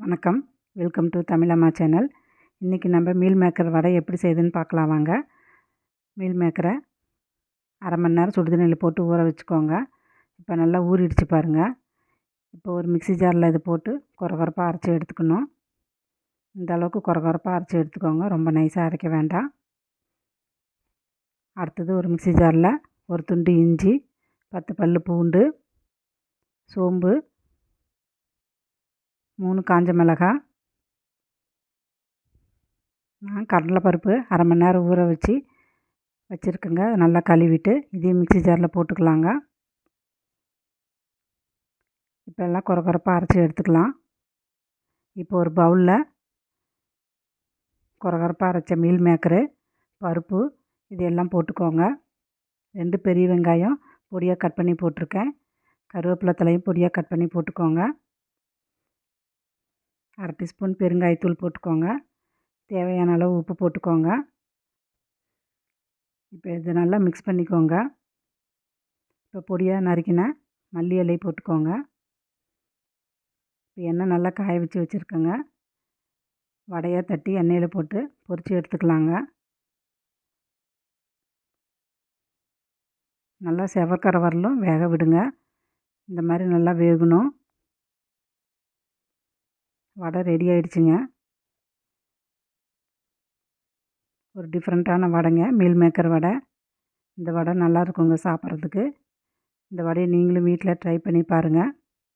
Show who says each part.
Speaker 1: வணக்கம். Welcome to தமிழம்மா channel இன்றைக்கி நம்ம மீல் மேக்கர் வடை எப்படி செய்யுதுன்னு பார்க்கலாம் வாங்க. மீல் மேக்கரை அரை மணி நேரம் சுடுதண்ணியில் போட்டு ஊற வச்சுக்கோங்க. இப்போ நல்லா ஊறிடுச்சு பாருங்கள் இப்போ ஒரு மிக்ஸி ஜாரில் இது போட்டு குறகுறப்பாக அரைச்சி எடுத்துக்கணும். இந்த அளவுக்கு குறகுறப்பாக அரைச்சி எடுத்துக்கோங்க. ரொம்ப நைஸாக அரைக்க வேண்டாம். அடுத்தது ஒரு மிக்ஸி ஜாரில் ஒரு துண்டு இஞ்சி பத்து பல் பூண்டு சோம்பு மூணு காஞ்ச மிளகா நான் கடலைப்பருப்பு அரை மணி நேரம் ஊற வச்சு வச்சுருக்கேங்க. நல்லா கழுவிட்டு இதையும் மிக்ஸி ஜாரில் போட்டுக்கலாங்க. இப்போ எல்லாம் குறை குறைப்பாக அரைச்சி எடுத்துக்கலாம். இப்போ ஒரு பவுலில் குறை குறைப்பாக அரைச்ச மீல் மேக்கரு பருப்பு இது எல்லாம் போட்டுக்கோங்க. ரெண்டு பெரிய வெங்காயம் பொடியாக கட் பண்ணி போட்டிருக்கேன். கருவேப்பிலை தலையும் பொடியாக கட் பண்ணி போட்டுக்கோங்க. அரை டீஸ்பூன் பெருங்காயத்தூள் போட்டுக்கோங்க. தேவையான அளவு உப்பு போட்டுக்கோங்க. இப்போ இதை நல்லா மிக்ஸ் பண்ணிக்கோங்க. இப்போ பொடியாக நறுக்கின மல்லி இலையை போட்டுக்கோங்க. இப்போ எண்ணெய் நல்லா காய வச்சு வச்சுருக்கோங்க. வடையாக தட்டி எண்ணெயில் போட்டு பொரித்து எடுத்துக்கலாங்க. நல்லா செவக்கரை வரலும் வேக விடுங்க. இந்த மாதிரி நல்லா வேகணும். வடை ரெடி ஆகிடுச்சிங்க ஒரு டிஃப்ரெண்ட்டான வடைங்க மீல் மேக்கர் வடை. இந்த வடை நல்லா இருக்குங்க சாப்பிட்றதுக்கு. இந்த வடையை நீங்களும் வீட்டில் ட்ரை பண்ணி பாருங்கள்